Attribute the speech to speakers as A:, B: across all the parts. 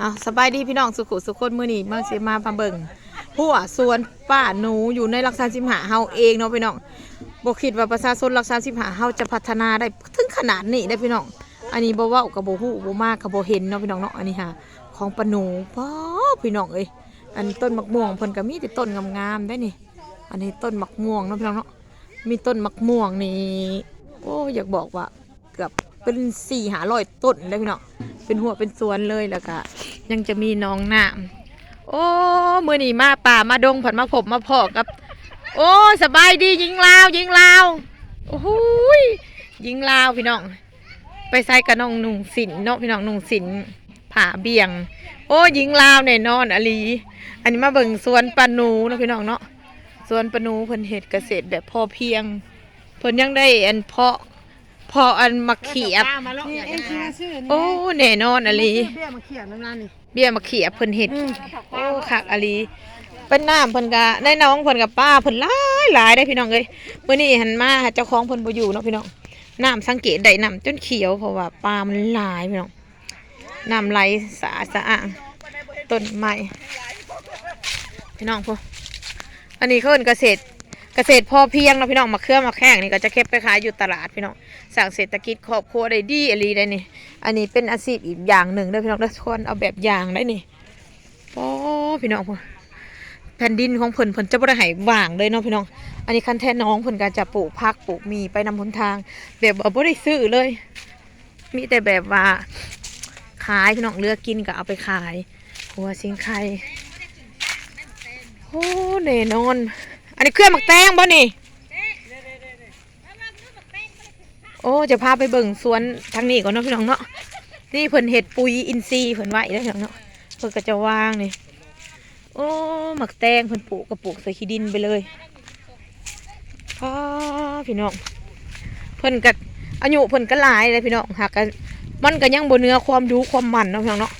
A: อะสบายดีพี่น้องสุขุสุขคนมือนี้มาสิมาพาเบิงหัวสวนป้าหนูอยู่ในรักษาสิมหาเฮาเองเนาะพี่น้องบ่คิดว่าประชาชนรักษาสิมหาเฮาจะพัฒนาได้ถึงขนาดนี้ได้พี่น้อง อันนี้บ่ว้ากับบ่ฮู้บ่มากกับบ่เห็นเนาะพี่น้องเนาะอันนี้ค่ะของป้าหนูป้าพี่น้องเอ้ยอันต้นมะม่วงเพิ่นก็มีแต่ต้นงามๆได้นี่ อันนี้ต้นมะม่วงเนาะพี่น้องเนาะมีต้นมะม่วงนี่โอ้อยากบอกว่าเกือบเป็นสี่หาร้อยต้นเลยพี่น้องเป็นหัวเป็นสวนเลยแล้วก็ ยังจะมีน้องน้ำโอ้มือนีมาป่ามาดงผันมาพบมาพอกับ โอ้สบายดียิงลาวยิงลาวโอ้โหยยิงลาวพี่น้อง ไปใส่กับน้องหนุ่งสินเนาะพี่น้องหนุ่งสินผาเบี่ยง โอ้ยิงลาวแน่นอนอลี อันนี้มาเบิ่งสวนปานูเนาะพี่น้องเนาะสวนปานูเพิ่นเฮ็ดเกษตรแบบพอเพียงเพิ่นยังได้อันเพาะ พาะอันมะเขียบ
B: มาแล้วเอ็งชื่อชื่อ
A: โอ้แน่นอนอลี
B: เบี้ยมาเขียนน้ำลายนี่
A: เบี้ยมะเขียบเพิ่นเฮ็ดโอ้คักอลีเป็นน้ำเพิ่นก็ได้น้องเพิ่นกับป้าเพิ่นหลายหลายได้พี่น้องเอ้ยมื้อนี้หันมาเจ้าของเพิ่นบ่อยู่เนาะพี่น้องน้ำสังเกตได้น้ำจนเขียวเพราะว่าปลามันหลายพี่น้องน้ำไหลสะอาดสะอ้างต้นไม้พี่น้องพวกอันนี้เขาเป็นเกษตร เกษตรพอเพียงเนาะพี่น้องมาเครื่องมาแข้งนี่ก็จะเก็บไปขายอยู่ตลาดพี่น้องสร้างเศรษฐกิจครอบครัวได้ดีอลีได้นี่ อันนี้เป็นอาชีพอีกอย่างหนึ่งเด้อพี่น้องเด้ทุกคนเอาแบบอย่างได้นี่โอ้พี่น้องแผ่นดินของเพิ่นเพิ่นจะบ่ได้ให้ว่างเลยเนาะพี่น้อง อันนี้คันแท้น้องเพิ่นก็จะปลูกผักปลูกมีไปนำหนทาง แบบว่าบ่ได้ซื้อเลย มีแต่แบบว่าขายพี่น้องเลือกกินก็เอาไปขายหัวสิงไข่โอ้แน่นอน นนี้เครื่องหมักแตงบ่นี่ โอ้จะพาไปเบิ่งสวนทางนี้ก่อนเนาะพี่น้องเนาะ นี่เพิ่นเห็ดปุ๋ยอินทรีย์เพิ่นไว้แล้วพี่น้องเนาะ เพิ่นก็จะวางนี่ โอ้หมักแตงเพิ่นปลูกก็ปลูกใส่ขี้ดินไปเลยพ่อพี่น้อง เพิ่นก็อายุเพิ่นก็หลายเลยพี่น้องหากกันมันก็ยังบ่เนื้อความดูความมันเนาะพี่น้องเนาะ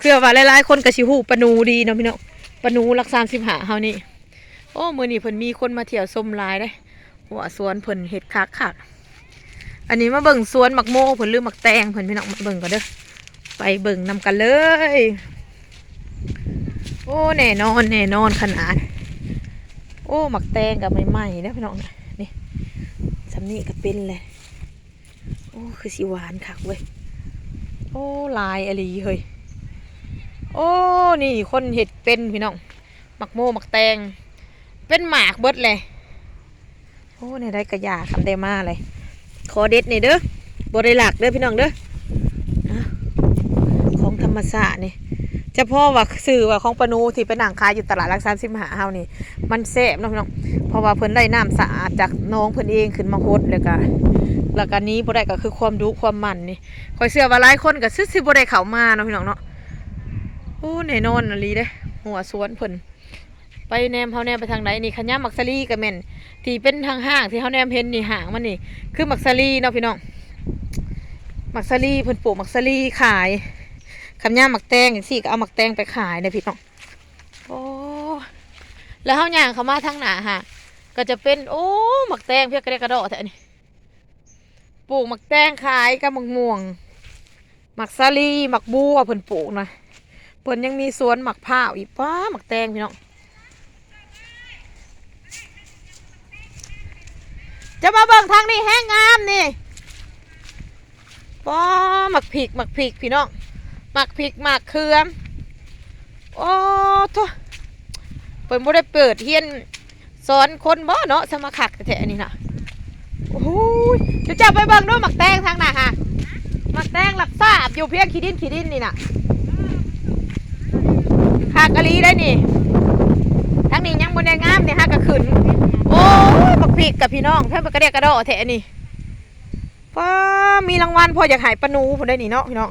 A: คือว่าหลายๆคนก็สิฮู้ปนูดีเนาะพี่น้องปนูรักษาสิบหาเฮานี่ โอ้มือนี้เพิ่นมีคนมาเที่ยวชมลายเด้หัวสวนเพิ่นเฮ็ดคักคักอันนี้มาเบิ่งสวนหมักโมเพิ่นลืมหมักแตงเพิ่นพี่น้องมาเบิ่งก่อนเด้อไปเบิ่งนำกันเลย โอ้แน่นอนแน่นอนขนาด โอ้หมักแตงกับใหม่ๆเด้อพี่น้องนี่สำนีก็เป็นเลยโอ้คือสีหวานคักเว้ยโอ้ลายอะไรเฮ้ยโอ้นี่คนเห็ดเป็นพี่น้องหมักโมหมักแตง เป็นหมากเบิดเลย โอ้ในได้กระยาคำได้มาเลยขอเด็ดนี่เด้อบริหลักเด้อพี่น้องเด้อของธรรมศาสตร์นี่เฉพาะว่าสื่อว่าของปนูที่เป็นหนังขายอยู่ตลาดรักษาสิมหาเฮานี่ มันแซ่บเนาะพี่น้องเพราะว่าเพิ่นได้น้ำสะอาดจากน้องเพิ่นเองขึ้นมาฮดแล้วก็แล้วก็นี้บ่ได้ก็คือความดุความมันนี่คอยเชื่อว่าหลายคนก็ซื้อสิบ่ได้เข้ามาเนาะพี่น้องเนาะโอ้แน่นอนอลีเด้หัวสวนเพิ่น ไปแนมเฮาแนมไปทางไหนนี่ขะยะมักซะลีก็แม่นที่เป็นทางห้างที่เฮาแนมเห็นนี่ห่างมันนี่ คือมักซารีเนาะพี่น้องมักซารีเพิ่นปลูกมักซารีขายคำย่ามักแตงอย่างสี่ก็เอามักแตงไปขายเนี่ยพี่น้องโอ้แล้วเฮาย่างเขามาทางหนาฮะก็จะเป็นโอ้มักแตงเพียกระเดกระโดดแท้นี่ปลูกมักแตงขายกับมักม่วงมักซารีมักบัวเพิ่นปลูกนะเพิ่นยังมีสวนมักพร้าวอีกป้ามักแตงพี่น้อง จะมาเบิ่งทางนี้แห้งงามนี่ป้อหมักผิกหมักผิกพี่น้องหมักผิกหมักเคืองโอ้โทเปิดบ่ได้เปิดเฮียนสอนคนบ่เนาะสมาขักแท้ๆนี่นะโอ้โหจะจับไปเบิ่งด้วยหมักแตงทางน่ะฮะหมักแตงหลักทราบอยู่เพียงขี้ดินขี้ดินนี่น่ะขากะลีได้นี่ทางนี้ยังบ่ได้งามเนี่ยฮะก็ขึ้น อ้ยบักพีกกับพี่น้องเพื่อนกระเดียกกระโดดแทะนี่ป้ามีรางวัลพออยากหายปนูผมได้นี่เนาะพี่น้อง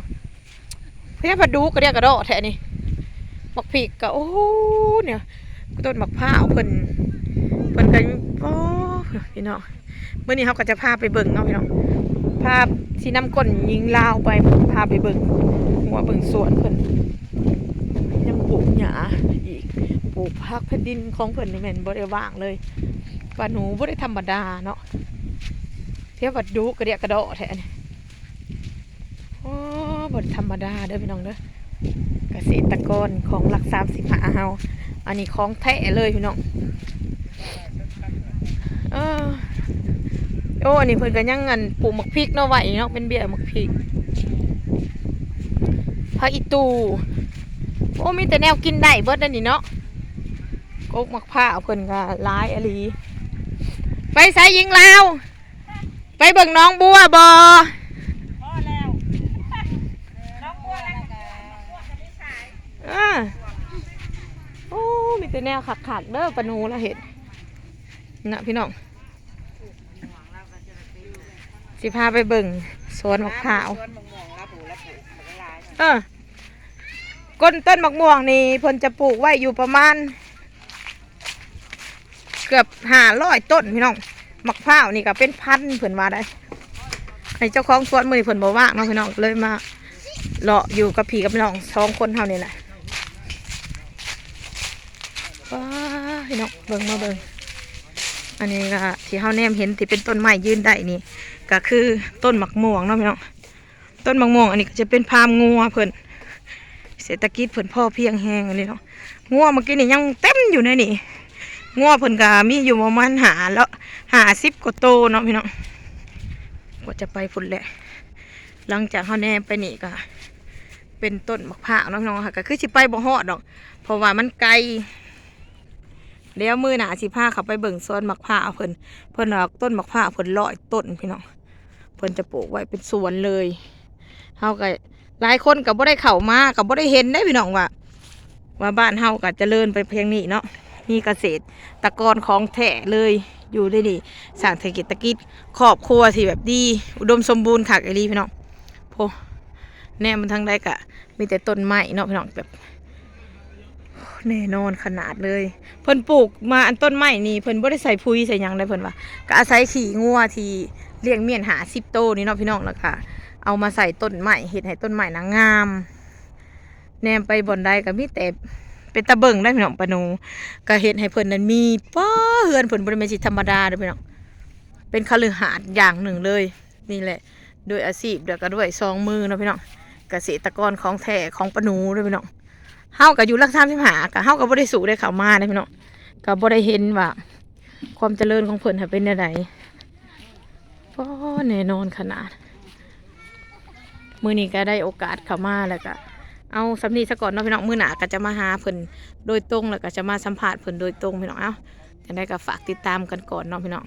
A: เพื่อนพอดูกระเดียกกระโดดแทะนี่บักพีกกับโอ้เนี่ยต้นบักผ้าวเพิ่นเพิ่นกันโอ้พี่น้องเมื่อนี้เขาก็จะพาไปเบิ่งเนาะพี่น้องพาสีน้ำก้นยิงลาวไปพาไปเบิ่งหัวเบิ่งสวนเพิ่นยังปลูกหญ้าอีกปลูกพักแผ่นดินของเพิ่นนี่แม่นบ่ได้ว่างเลย ปลาหนูบ่ได้ธรรมดาเนาะเทียบว่าดุกระเดียกระโดดแท้นี่โอ้บ่ได้ธรรมดาเด้อพี่น้องเด้อเกษตรกรของหลักสามสิบหาเฮาอันนี้ของแท้เลยพี่น้องเออโอ้อันนี้เพิ่นก็ยังเงินปลูกหมักพริกเนาะไหวเนาะเป็นเบี้ยหมักพริกผักอีตูโอ้มีแต่แนวกินได้เบิดนั่นนี่เนาะกกหมักผ้าเพิ่นก็หลายอหลี ไปใส่ยิงลาว ไปเบิ่งน้องบัวบออ่าโอ้ มีแต่แนวขักขักๆเด้อปะนูละเห็นนะพี่น้อง สิพาไปเบิ่งสวนมะพร้าว
C: สวนมะม่วงรับผูรับผูบักหลาย
A: เออก้นต้นมะม่วงนี่เพิ่นจะปลูกไว้อยู่ประมาณเกือบ ห้าร้อยต้นพี่น้องมะพร้าวนี่ก็เป็นพันเพิ่นว่าได้ให้เจ้าของสวนมือเพิ่นบ่ว่าเนาะพี่น้องเลยมาเลาะอยู่กับพี่กับพี่น้องสองคนเท่านี้แหละว้าพี่น้องเบิ่งมาเบิ่งอันนี้ก็ที่เฮาแนมเห็นที่เป็นต้นไม้ยืนได้นี่ ก็คือต้นหมะม่วงเนาะพี่น้องต้นหมะม่วงอันนี้ก็จะเป็นพามงัวเพิ่นเศรษฐกิจเพิ่นพ่อเพียงแหงอันนี้เนาะงัวเมื่อกี้นี่ยังเต็มอยู่ในนี่ งัวเพิ่นก็มีอยู่ประมาณหาแล้วหาสิบกว่าโตเนาะพี่น้องกว่าจะไปพุ่นแหละ หลังจากเฮาแนมไปนี่ก็เป็นต้นมะพร้าวนาะพี่น้องค่ะก็คือสิไปบ่ฮอดดอก เพราะว่ามันไกลเดี๋ยวมือหนาสิพาเขาไปเบิ่งสวนมะพร้าวเพิ่นเพิ่นเอาต้นมะพร้าวเพิ่นร้อยต้นพี่น้องเพิ่นจะปลูกไว้เป็นสวนเลยเฮาก็หลายคนก็บ่ได้เข้ามาก็บ่ได้เห็นได้พี่น้องว่า ว่าบ้านเฮาก็เจริญไปเพียงนี้เนาะ มีเกษตรตะกรของแท้เลยอยู่ได้ดีสร้างเศรษฐกิจตะกิจครอบครัวที่แบบดี อุดมสมบูรณ์คักไอ้ลีพี่น้องโพแน่มันทางใดกะมีแต่ต้นไม้เนาะพี่น้องแบบแน่นอนขนาดเลย เพิ่นปลูกมาอันต้นไม้นี่เพิ่นบ่ได้ใส่ปุ๋ยใส่ยังได้เพิ่นว่าก็อาศัยขี้งัวที่เลี้ยงเมียนหาสิบโตนี่เนาะพี่น้องแล้วค่ะเอามาใส่ต้นไม้เห็ดให้ต้นไม้นางงาม แนมไปบอนใดก็มีแต่ เป็นตะเบิงได้พี่น้องปะนูก็เห็ดให้เพิ่นนั้นมีป้อเฮือนเพิ่นบ่ได้แม่นสิธรรมดาเด้อพี่น้องเป็นคฤหาสน์อย่างหนึ่งเลย นี่แหละโดยอาชีพเดียวก็ด้วยสองมือเนาะพี่น้องเกษตรกรของแท้ของปะนูเด้อพี่น้องเฮาก็อยู่รักษาสิหาก็เฮาก็บ่ได้สู่ได้เข้ามาเด้พี่น้องก็บ่ได้เห็นว่า ความเจริญของเพิ่นเป็นจังไดก็แน่นอนขนาด มือนี้ก็ได้โอกาสเข้ามาแล้วก็ เอาสำนีซะก่อนเนาะพี่น้องมือหนาก็จะมาหาเพิ่นโดยตรงแล้วก็จะมาสัมผัสเพิ่นโดยตรงพี่น้องเอ้าจะได้ก็ฝากติดตามกันก่อนเนาะพี่น้อง